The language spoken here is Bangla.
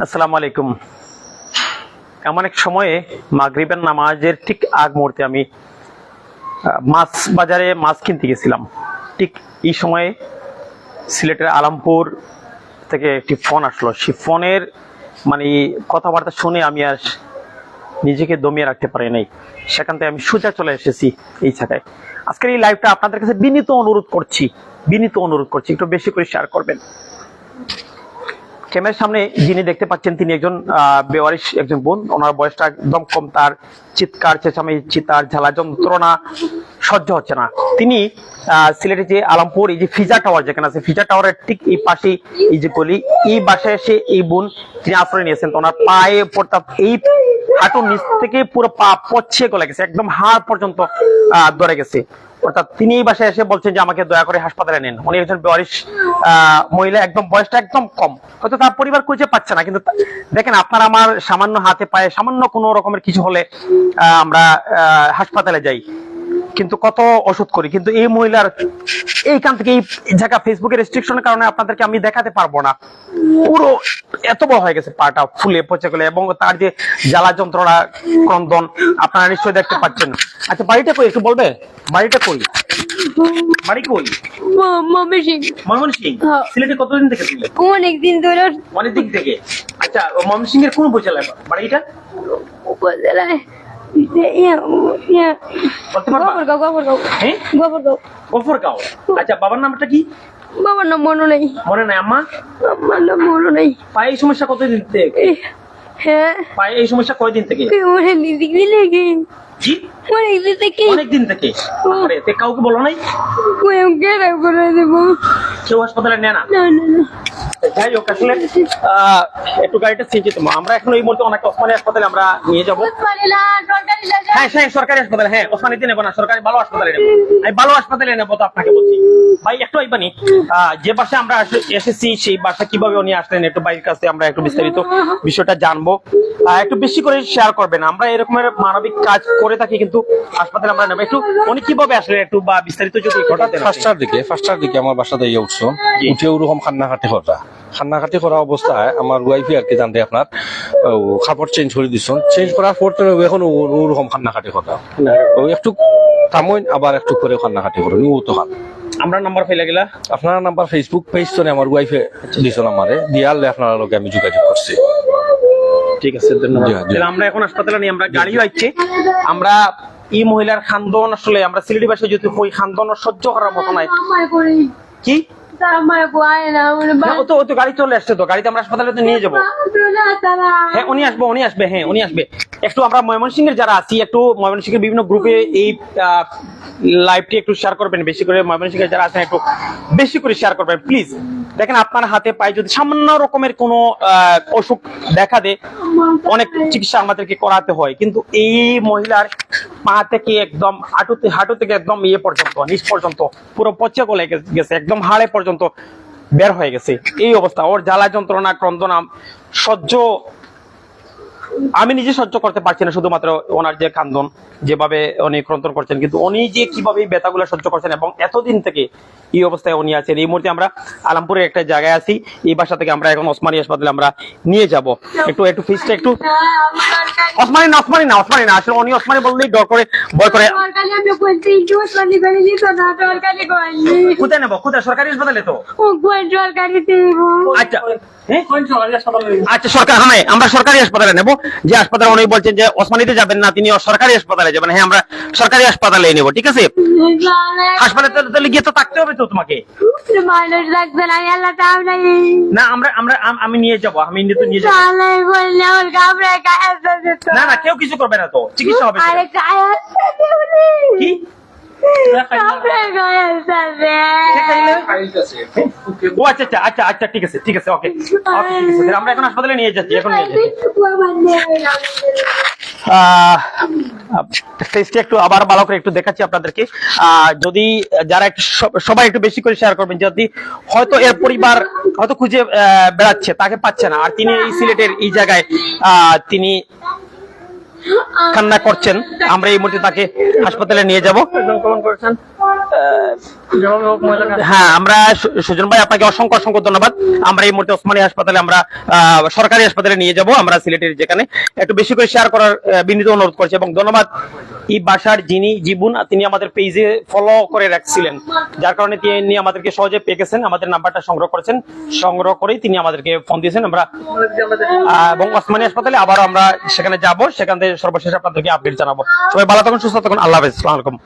আসসালামু আলাইকুম। এমন এক সময়ে মাগরিবের নামাজের ঠিক আগ মুহূর্তে আমি মাছ বাজারে মাছ কিনতে গেছিলাম। ঠিক এই সময়ে সিলেটের আলামপুর থেকে একটি ফোন আসলো। সেই ফোনের মানে কথাবার্তা শুনে আমি আর নিজেকে দমিয়ে রাখতে পারি নাই। সেখান থেকে আমি সোজা চলে এসেছি এই জায়গায় আজকের এই লাইভটা আপনাদের কাছে বিনীত অনুরোধ করছি। বিনীত অনুরোধ করছি, একটু বেশি করে শেয়ার করবেন। ক্যামেরার সামনে যিনি দেখতে পাচ্ছেন তিনি একজন বেওয়ারিশ একজন বোন। ওনার বয়সটা একদম কম তার চিৎকার চেঁচামি চিৎকার ঝালা যন্ত্রণা সহ্য হচ্ছে না। তিনি আহ, সিলেটে যে আলমপুর এই যে ফিজা টাওয়ার যেখানে আছে ফিজা টাওয়ারের ঠিক এই পাশেই এই যে গলি এই বাসায় এসে এই বোন তিনি আশ্রয় নিয়েছেন। ওনার পায়ে পড়তা এই হাঁটুর নিচ থেকে পুরো পা পচ্ছে গলে গেছে একদম হাড় পর্যন্ত আহ, ধরে গেছে। অর্থাৎ তিনি এই বাসায় এসে বলছেন যে আমাকে দয়া করে হাসপাতালে নেন। উনি একজন বয়স মহিলা একদম বয়সটা একদম কম। হয়তো তার পরিবার খুঁজে পাচ্ছে না, কিন্তু দেখেন, আপনার আমার সামান্য হাতে পায়ে সামান্য কোনো রকমের কিছু হলে আমরা হাসপাতালে যাই। কিন্তু কত ওষুধ করি কিন্তু এই মহিলার এইখান থেকে এই জায়গা ফেসবুকের রেস্ট্রিকশনের কারণে আপনাদেরকে আমি দেখাতে পারব না। পুরো এত বড় হয়ে গেছে পাটা ফুলে পচে গেলে এবং তার যে জ্বালা যন্ত্রণা ক্রন্দন আপনারা নিশ্চয়ই দেখতে পাচ্ছেন। আচ্ছা বাড়িটা কই একটু বলবে? বাড়িটা কই? বাড়ি কই? ময়মনসিং হ্যাঁ। সিলেটে কতদিন থেকে ছিলে? অনেক দিন ধরে। অনেক দিক থেকে। আচ্ছা ময়মনসিং এর কোন উপজেলায় বাড়িটা? উপজেলায়। গোবরগাঁও আচ্ছা বাবার নামটা কি? বাবার নাম মনে নেই। মনে নাই আম্মা? আমার নাম মনে নেই। পায়ে এই সমস্যা কতদিন থেকে? হ্যাঁ? পায়ে এই সমস্যা কয়দিন থেকে? অনেক দিন থেকে লেগে? জি অনেক দিন থেকে। অনেক দিন থেকে আরে তে কাউকে বলো নাই? কেউ হাসপাতালে নেয় না? না না না। যাই হোক আসলে একটু গাড়িটা যেতে আমরা এখন এই মুহূর্তে অনেক ওসমানী হাসপাতালে আমরা নিয়ে যাব। হ্যাঁ হ্যাঁ সরকারি হাসপাতালে হ্যাঁ ওসমানীতে নেব না সরকারি ভালো হাসপাতালে নেব। আমি ভালো হাসপাতালে নেব তো আপনাকে বলছি। ভাই একটু আইবানি যে বাসে আমরা এসেছি সেই বাসা কীভাবে উনি আসলেন একটু কাছে আমরা একটু বিস্তারিত বিষয়টা জানব। একটু বেশি করে শেয়ার করবেন। আমরা এরকমের মানবিক কাজ করে থাকি কিন্তু হাসপাতালে আমরা নেব। একটু উনি কীভাবে আসলেন একটু বা বিস্তারিত যদি ঘটাতে ফার্স্টার দিকে ফার্স্টার দিকে আমার বাসাতে উঠছো উঠে ওরকম করা খান্নাখাটি করা অবস্থায় আমার ওয়াইফি আর কি জানতে আপনার কাপড় চেঞ্জ করে দিচ্ছ চেঞ্জ করার পর তো এখন ওরকম খান্নাখাটি করা ও একটু থামইন আবার একটু করে খান্নাখাটি করুন ও তো খান আমরা নাম্বার ফেলে গেলা? আপনার নাম্বার ফেসবুক পেজ তো আমার ওয়াইফে আমারে দিয়ালে আপনার লোকে আমি যোগাযোগ করছি। ঠিক আছে ধন্যবাদ। তাহলে আমরা এখন হাসপাতালে নিয়ে আমরা গাড়িও আইছে। আমরা এই মহিলার খান্দন আসলে আমরা সিলেটি ভাষায় যদি ওই খান্দন সহ্য করার মতো নাই। কি? একটু বিভিন্ন গ্রুপে এই লাইভটি একটু শেয়ার করবেন, বেশি করে ময়মনসিং এর যারা আছেন একটু বেশি করে শেয়ার করবেন প্লিজ দেখেন, আপনার হাতে পায়ে যদি সামান্য রকমের কোনো অসুখ দেখা দেয়, অনেক চিকিৎসা আমাদেরকে করাতে হয়। কিন্তু এই মহিলার পা থেকে একদম হাঁটুতে, হাঁটু থেকে একদম ইয়ে পর্যন্ত, নিচ পর্যন্ত, পুরো পচে গলে গেছে, একদম হাড়ে পর্যন্ত বের হয়ে গেছে। এই অবস্থা। ওর জ্বালা যন্ত্রণা, ক্রন্দনা সহ্য আমি নিজে সহ্য করতে পারছি না শুধুমাত্র ওনার যে কান্দন যেভাবে উনি ক্রন্দন করছেন। কিন্তু উনি যে কীভাবে এই ব্যথাগুলো সহ্য করছেন এবং এতদিন থেকে এই অবস্থায় উনি আছেন এই মুহূর্তে আমরা আলমপুরের একটা জায়গায় আছি। এই বাসা থেকে আমরা এখন ওসমানী হাসপাতালে আমরা নিয়ে যাব। একটু একটু ফিসটা একটু ওসমানী না ওসমানী না ওসমানী না আসলে উনি ওসমানী বললেই ডর করে ভয় করে। কোথায় নেব? কোথায়? সরকারি হাসপাতালে তো? আচ্ছা হ্যাঁ? আচ্ছা সরকার হ্যাঁ আমরা সরকারি হাসপাতালে নেব। যে হাসপাতালে উনি বলছেন যে ওসমানীতে যাবেন না তিনি সরকারি হাসপাতালে যাবেন। হ্যাঁ আমরা সরকারি হাসপাতালে নেব ঠিক আছে? হাসপাতালে তাহলে গিয়ে তো থাকতে হবে তো তোমাকে। না আমরা আমরা আমি নিয়ে যাব আমি তো নিয়ে যাব। না না কেউ কিছু করবে না তো চিকিৎসা হবে কি? ও আচ্ছা আচ্ছা আচ্ছা আচ্ছা ঠিক আছে ঠিক আছে, ওকে আমরা এখন হাসপাতালে নিয়ে যাচ্ছি, এখন একটু আবার ভালো করে একটু দেখাচ্ছি আপনাদেরকে। যদি যারা একটু সবাই একটু বেশি করে শেয়ার করবেন, যদি হয়তো এর পরিবার হয়তো খুঁজে বেড়াচ্ছে, তাকে পাচ্ছে না। আর তিনি এই সিলেটের এই জায়গায় তিনি কান্না করছেন আমরা এই মুহূর্তে তাকে হাসপাতালে নিয়ে যাব করেছেন হ্যাঁ আমরা সুজন ভাই, আপনাকে অসংখ্য অসংখ্য ধন্যবাদ। আমরা এই মুহূর্তে ওসমানী হাসপাতালে আমরা সরকারি হাসপাতালে নিয়ে যাব, আমরা সিলেটের যেখানে। একটু বেশি করে শেয়ার করার বিনীত অনুরোধ করছি এবং ধন্যবাদ এই বাসার যিনি জীবন, তিনি আমাদের পেজে ফলো করে রাখছিলেন। যার কারণে তিনি আমাদেরকে সহজে পেয়ে গেছেন, আমাদের নাম্বারটা সংগ্রহ করেছেন। সংগ্রহ করেই তিনি আমাদেরকে ফোন দিয়েছেন। আমরা এবং ওসমানী হাসপাতালে আবার আমরা সেখানে যাব, সেখান থেকে সর্বশেষ আপনাদেরকে আপডেট জানাব। সবাই ভালো থাকুন, সুস্থ থাকুন, আল্লাহ হাফেজ, আসসালামু আলাইকুম।